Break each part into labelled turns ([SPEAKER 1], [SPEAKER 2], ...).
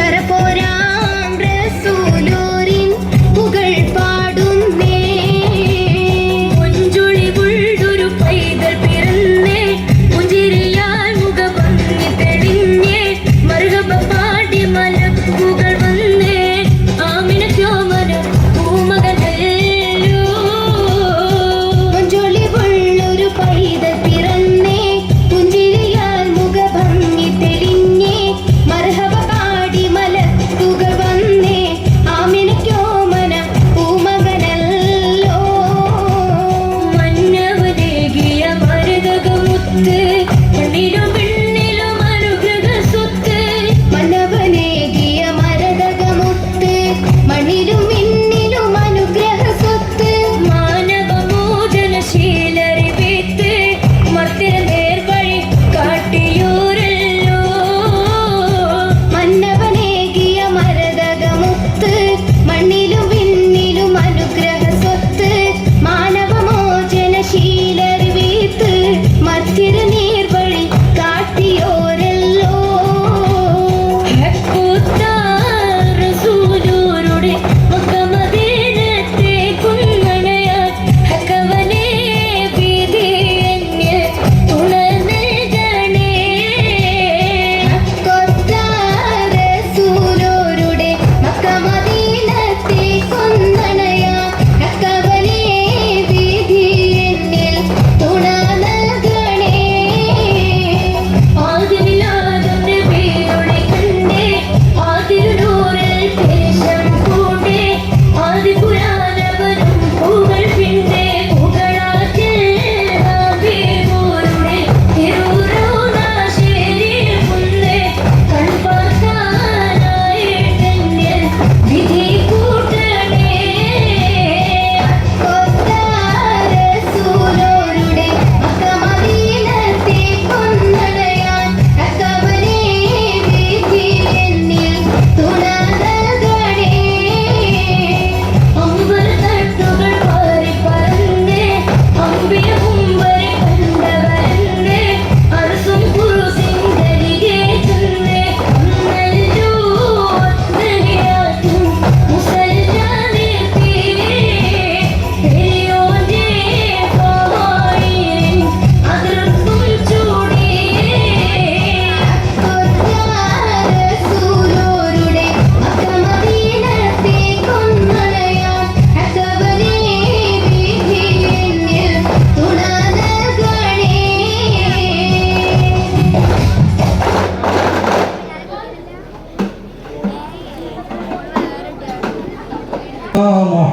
[SPEAKER 1] ಶರಪೋ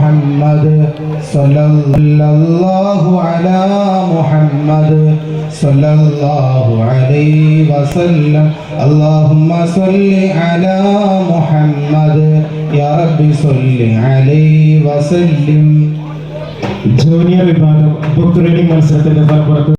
[SPEAKER 2] മുഹമ്മദ് സല്ലല്ലാഹു അലാ മുഹമ്മദ് സല്ലല്ലാഹു അലൈഹി വസല്ലം. അല്ലാഹുമ്മ സല്ലി അലാ മുഹമ്മദ്. യാ റബ്ബി സല്ലി അലൈഹി വസല്ലം.
[SPEAKER 3] ജൂനിയർ വിഭാഗം ബുക്ക് ഡോക്ടർ മത്സരത്തിന്റെ ഫലപ്പുറത്ത്